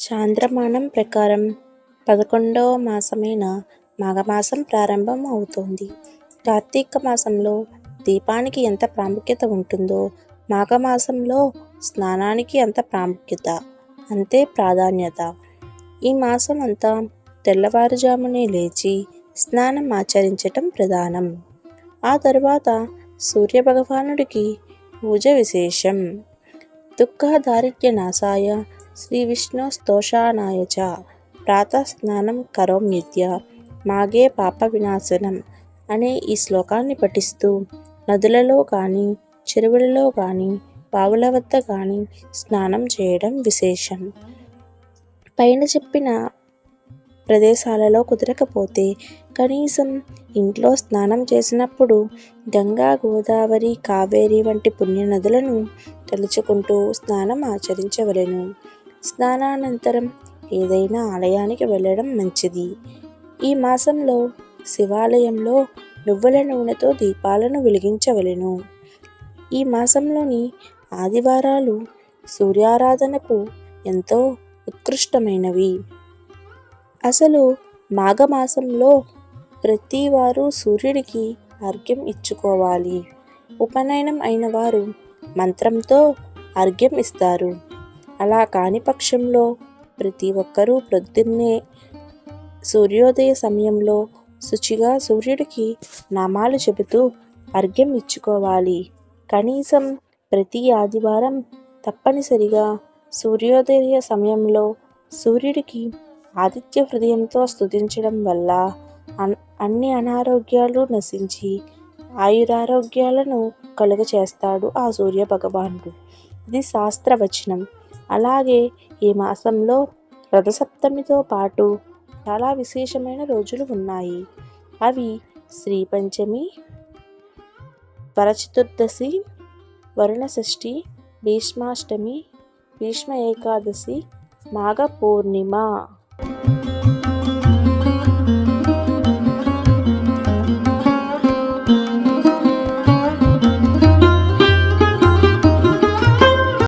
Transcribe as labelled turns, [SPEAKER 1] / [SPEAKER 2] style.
[SPEAKER 1] చాంద్రమానం ప్రకారం పదకొండవ మాసమైన మాఘమాసం ప్రారంభం అవుతోంది. కార్తీక మాసంలో దీపానికి ఎంత ప్రాముఖ్యత ఉంటుందో మాఘమాసంలో స్నానానికి అంత ప్రాముఖ్యత అంతే ప్రాధాన్యత. ఈ మాసం అంతా తెల్లవారుజామునే లేచి స్నానం ఆచరించటం ప్రధానం. ఆ తరువాత సూర్యభగవానుడికి పూజ విశేషం. దుఃఖ దారిద్ర్య నాశాయ శ్రీ విష్ణు స్తోషానాయ చ ప్రాతస్నానం కరోం నిత్య మాగే పాప వినాశనం అనే ఈ శ్లోకాన్ని పఠిస్తూ నదులలో కానీ చెరువులలో కానీ బావుల వద్ద కానీ స్నానం చేయడం విశేషం. పైన చెప్పిన ప్రదేశాలలో కుదరకపోతే కనీసం ఇంట్లో స్నానం చేసినప్పుడు గంగా గోదావరి కావేరి వంటి పుణ్యనదులను తలుచుకుంటూ స్నానం ఆచరించవలెను. స్నానానంతరం ఏదైనా ఆలయానికి వెళ్ళడం మంచిది. ఈ మాసంలో శివాలయంలో నువ్వుల నూనెతో దీపాలను వెలిగించవలెను. ఈ మాసంలోని ఆదివారాలు సూర్యారాధనకు ఎంతో ఉత్కృష్టమైనవి. అసలు మాఘమాసంలో ప్రతివారు సూర్యుడికి అర్ఘ్యం ఇచ్చుకోవాలి. ఉపనయనం అయిన వారు మంత్రంతో అర్ఘ్యం ఇస్తారు. అలా కాని పక్షంలో ప్రతి ఒక్కరూ ప్రొద్దున్నే సూర్యోదయ సమయంలో శుచిగా సూర్యుడికి నామాలు చెబుతూ అర్ఘ్యం ఇచ్చుకోవాలి. కనీసం ప్రతి ఆదివారం తప్పనిసరిగా సూర్యోదయ సమయంలో సూర్యుడికి ఆదిత్య హృదయంతో స్తుతించడం వల్ల అన్ అన్ని అనారోగ్యాలు నశించి ఆయురారోగ్యాలను కలుగచేస్తాడు ఆ సూర్య భగవానుడు. ఇది శాస్త్రవచనం. అలాగే ఈ మాసంలో రథసప్తమితో పాటు చాలా విశేషమైన రోజులు ఉన్నాయి. అవి శ్రీ పంచమి వరచతుర్దశి వరుణ షష్ఠి భీష్మాష్టమి భీష్మ ఏకాదశి మాఘ పూర్ణిమ.